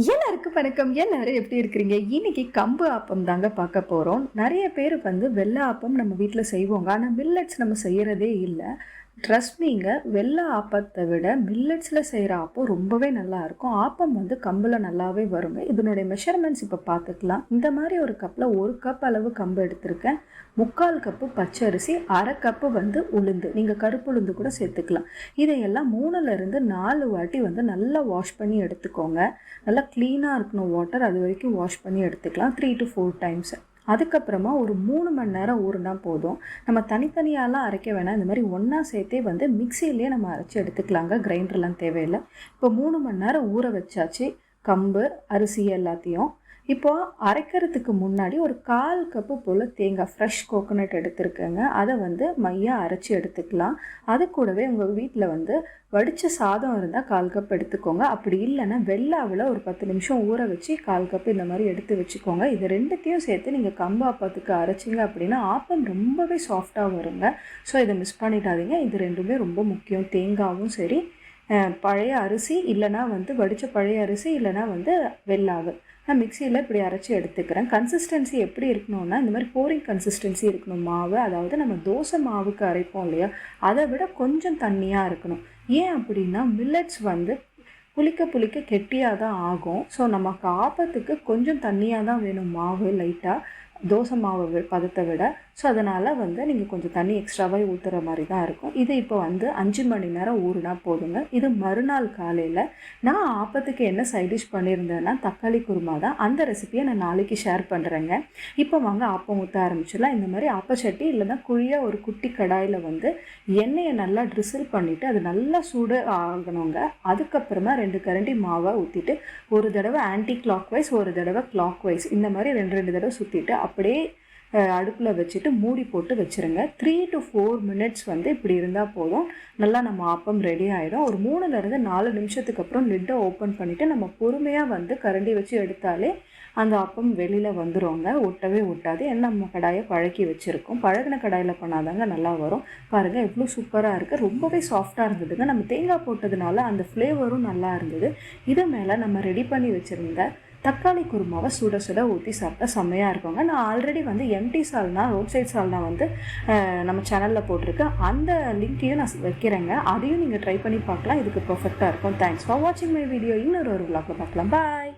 எல்லாருக்கும் வணக்கம். எல்லாரும் எப்படி இருக்கிறீங்க? இன்னைக்கு கம்பு ஆப்பம் தாங்க பார்க்க போகிறோம் நிறைய பேர் வந்து வெள்ளை ஆப்பம் நம்ம வீட்டில் செய்வோங்க. ஆனால் மில்லட்ஸ் நம்ம செய்கிறதே இல்லை. ட்ரஸ்ட் நீங்கள் வெள்ளை ஆப்பத்தை விட மில்லட்ஸில் செய்கிற ஆப்பம் ரொம்பவே நல்லா இருக்கும். ஆப்பம் வந்து கம்பில் நல்லாவே வருங்க. இதனுடைய மெஷர்மெண்ட்ஸ் இப்போ பார்த்துக்கலாம் இந்த மாதிரி ஒரு கப்பில் ஒரு கப் அளவு கம்பு எடுத்திருக்கேன். முக்கால் கப்பு பச்சரிசி அரை கப்பு வந்து உளுந்து. நீங்கள் கருப்பு உளுந்து கூட சேர்த்துக்கலாம். இதையெல்லாம் மூணுலேருந்து நாலு வாட்டி வந்து நல்லா வாஷ் பண்ணி எடுத்துக்கோங்க. நல்லா க்ளீனாக இருக்கணும் வாட்டர் அது வரைக்கும் வாஷ் பண்ணி எடுத்துக்கலாம். த்ரீ டு ஃபோர் டைம்ஸ் அதுக்கப்புறமா ஒரு மூணு மணி நேரம் ஊறுனா போதும். நம்ம தனித்தனியாலாம் அரைக்க வேணாம். இந்த மாதிரி ஒன்றா சேர்த்தே வந்து மிக்சியிலே நம்ம அரைச்சி எடுத்துக்கலாங்க. கிரைண்டர்லாம் தேவையில்லை. இப்போ மூணு மணி நேரம் ஊற வச்சாச்சு. கம்பு அரிசி எல்லாத்தையும். இப்போது அரைக்கிறதுக்கு முன்னாடி ஒரு கால் கப்பு போல் தேங்காய் ஃப்ரெஷ் கோகோனட் எடுத்துருக்கேங்க. அதை வந்து மையாக அரைச்சி எடுத்துக்கலாம். அது கூடவே உங்கள் வீட்டில் வந்து வடித்த சாதம் இருந்தால் கால் கப் எடுத்துக்கோங்க. அப்படி இல்லைன்னா வெள்ளாவில் ஒரு பத்து நிமிஷம் ஊற வச்சு கால் கப் இந்த மாதிரி எடுத்து வச்சுக்கோங்க. இது ரெண்டுத்தையும் சேர்த்து நீங்கள் கம்பு ஆப்பத்துக்கு அரைச்சிங்க அப்படின்னா ஆப்பம் ரொம்பவே சாஃப்டாக வருங்க. ஸோ இதை மிஸ் பண்ணிடாதீங்க. இது ரெண்டுமே ரொம்ப முக்கியம். தேங்காவும் சரி பழைய அரிசி இல்லைனா வந்து வடித்த பழைய அரிசி இல்லைனா வந்து வெள்ளாவு. நான் மிக்சியில் இப்படி அரைச்சி எடுத்துக்கிறேன். கன்சிஸ்டன்சி எப்படி இருக்கணும்னா இந்த மாதிரி போரிங் கன்சிஸ்டன்சி இருக்கணும். மாவு அதாவது நம்ம தோசை மாவுக்கு அரைப்போம் இல்லையா? அதை விட கொஞ்சம் தண்ணியாக இருக்கணும். ஏன் அப்படின்னா மில்லட்ஸ் வந்து புளிக்க புளிக்க கெட்டியாக தான் ஆகும். ஸோ நமக்கு ஆப்பத்துக்கு கொஞ்சம் தண்ணியாக தான் வேணும் மாவு லைட்டாக தோசை மாவு பதத்தை விட ஸோ அதனால் வந்து நீங்கள் கொஞ்சம் தண்ணி எக்ஸ்ட்ராவாக ஊற்றுற மாதிரி தான் இருக்கும். இது இப்போ வந்து அஞ்சு மணி நேரம் ஊறுனா போதுங்க. இது மறுநாள் காலையில் நான் ஆப்பத்துக்கு என்ன சைட் டிஷ் பண்ணியிருந்தேன்னா தக்காளி குருமா தான். அந்த ரெசிபியை நான் நாளைக்கு ஷேர் பண்ணுறேங்க இப்போ வாங்க ஆப்பம் ஊற்ற ஆரம்பிச்சிடலாம். இந்த மாதிரி ஆப்பச்சட்டி இல்லைன்னா குழியாக ஒரு குட்டி கடாயில் வந்து எண்ணெயை நல்லா ட்ரிசில் பண்ணிவிட்டு அது நல்லா சூடு ஆகணுங்க. அதுக்கப்புறமா ரெண்டு கரண்டி மாவை ஊற்றிட்டு ஒரு தடவை ஆன்டி கிளாக் வைஸ் ஒரு தடவை கிளாக் வைஸ் இந்த மாதிரி ரெண்டு ரெண்டு தடவை சுற்றிட்டு அப்படியே அடுப்பில் வச்சுட்டு மூடி போட்டு வச்சுருங்க. த்ரீ டு ஃபோர் மினிட்ஸ் வந்து இப்படி இருந்தால் போதும். நல்லா நம்ம ஆப்பம் ரெடி ஆகிடும் ஒரு மூணுலேருந்து நாலு நிமிஷத்துக்கு அப்புறம் லிட்டை ஓப்பன் பண்ணிவிட்டு நம்ம பொறுமையாக வந்து கரண்டி வச்சு எடுத்தாலே அந்த அப்பம் வெளியில் வந்துருங்க. ஒட்டவே ஒட்டாது. ஏன்னா நம்ம கடாயை பழக்கி வச்சுருக்கோம். பழகின கடாயில் பண்ணாதாங்க நல்லா வரும். பாருங்கள் எவ்வளோ சூப்பராக இருக்குது ரொம்பவே சாஃப்டாக இருந்ததுங்க. நம்ம தேங்காய் போட்டதுனால அந்த ஃப்ளேவரும் நல்லா இருந்தது. இது மேலே நம்ம ரெடி பண்ணி வச்சுருந்த தக்காளி குருமாவை சுட சுட ஊற்றி சாப்பிட்டா செம்மையாக இருக்குங்க. நான் ஆல்ரெடி வந்து எம்டி சால்னா ரோட் சைட் சால்னா வந்து நம்ம சேனலில் போட்டிருக்கேன் அந்த லிங்க்கையும் நான் வைக்கிறேங்க. அதையும் நீங்கள் ட்ரை பண்ணி பார்க்கலாம். இதுக்கு பர்ஃபெக்டாக இருக்கும். தேங்க்ஸ் ஃபார் வாட்சிங் மை வீடியோ இன்னொரு ஒரு விளாக்ல பார்க்கலாம். பாய்